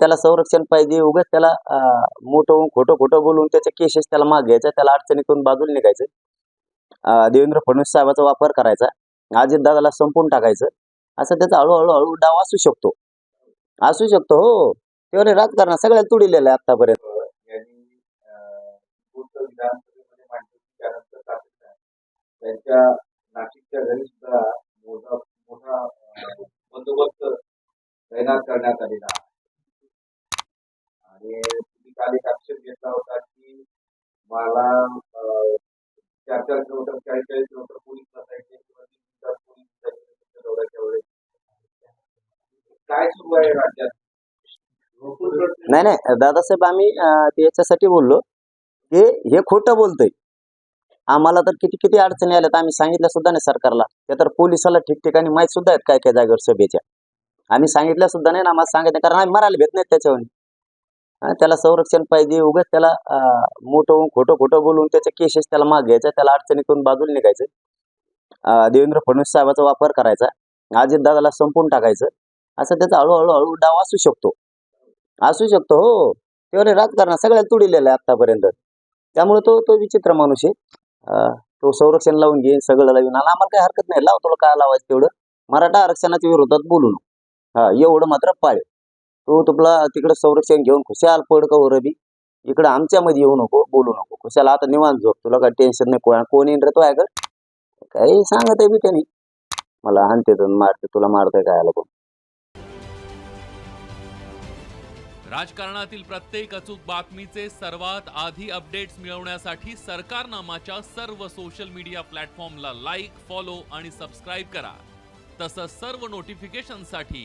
त्याला संरक्षण पाहिजे. उगाच त्याला मोठं होऊन खोटं खोटं बोलून त्याचे केसेस त्याला माग घ्यायचा त्याला अडचणीतून बाजूला निघायचं. देवेंद्र फडणवीस साहेबाचा वापर करायचा अजितदादाला संपून टाकायचं. असं त्याचा हळूहळू हळू डाव असू शकतो. असू शकतो हो. तेवढे राजकारण सगळ्यात तुडिलेलं आहे आतापर्यंत. त्यांच्या नाशिकच्या घरी सुद्धा मोठा मोठा बंदोबस्त तैनात करण्यात आलेला घेतला होता की मला चार चार किलोमीटर चाळीस चाळीस किलोमीटर पोलीस नसायचे किंवा तीन तीन तास पोलीस नसायचे दौऱ्याच्या वेळेस. काय सुरू आहे राज्यात? नाही नाही. दादासाहेब आम्ही अं, याच्यासाठी बोललो की हे खोटं बोलतोय. आम्हाला तर किती किती अडचणी आल्या तर आम्ही सांगितलं सुद्धा नाही सरकारला. ते तर पोलिसाला ठिकठिकाणी माहीत सुद्धा आहेत काय काय जागेवर सभेच्या. आम्ही सांगितलं सुद्धा नाही ना आम्हाला सांगितलं कारण आम्ही मरायला भेट नाहीत त्याच्यावर त्याला संरक्षण पाहिजे. उगाच त्याला मोठं होऊन खोटं खोटं बोलून त्याचे केसेस त्याला माग घ्यायचा त्याला अडचणीतून बाजूला निघायचं. देवेंद्र फडणवीस साहेबाचा वापर करायचा अजितदादाला संपून टाकायचं. असं त्याचा हळूहळू हळू डाव असू शकतो. असू शकतो हो. तेवढे राजकारण सगळ्यात तुडिलेलं आहे आतापर्यंत. त्यामुळे तो तो विचित्र माणूस आहे. तो संरक्षण लावून घेईन सगळं लावून. आला आम्हाला काही हरकत नाही. लावतो काय लावायचं तेवढं. मराठा आरक्षणाच्या विरोधात बोलू हा एवढं मात्र पाळेल तो तुला तिकडं संरक्षण घेऊन खुशाल पड का रबी इकडे इकडं आमच्यामध्ये येऊ नको बोलू नको. खुशाल आता निवांत झोप तुला काय टेन्शन नाही कोण कोण येईन रे तो आहे का? काही सांगत आहे बी त्यांनी. मला आणते मारते तुला मारतोय काय आला राजकारणातील प्रत्येक अचूक बातमीचे सर्वात आधी अपडेट्स मिळवण्यासाठी सरकारनामाच्या सर्व सोशल मीडिया प्लॅटफॉर्मला लाईक फॉलो आणि सबस्क्राईब करा. तसंच सर्व नोटिफिकेशनसाठी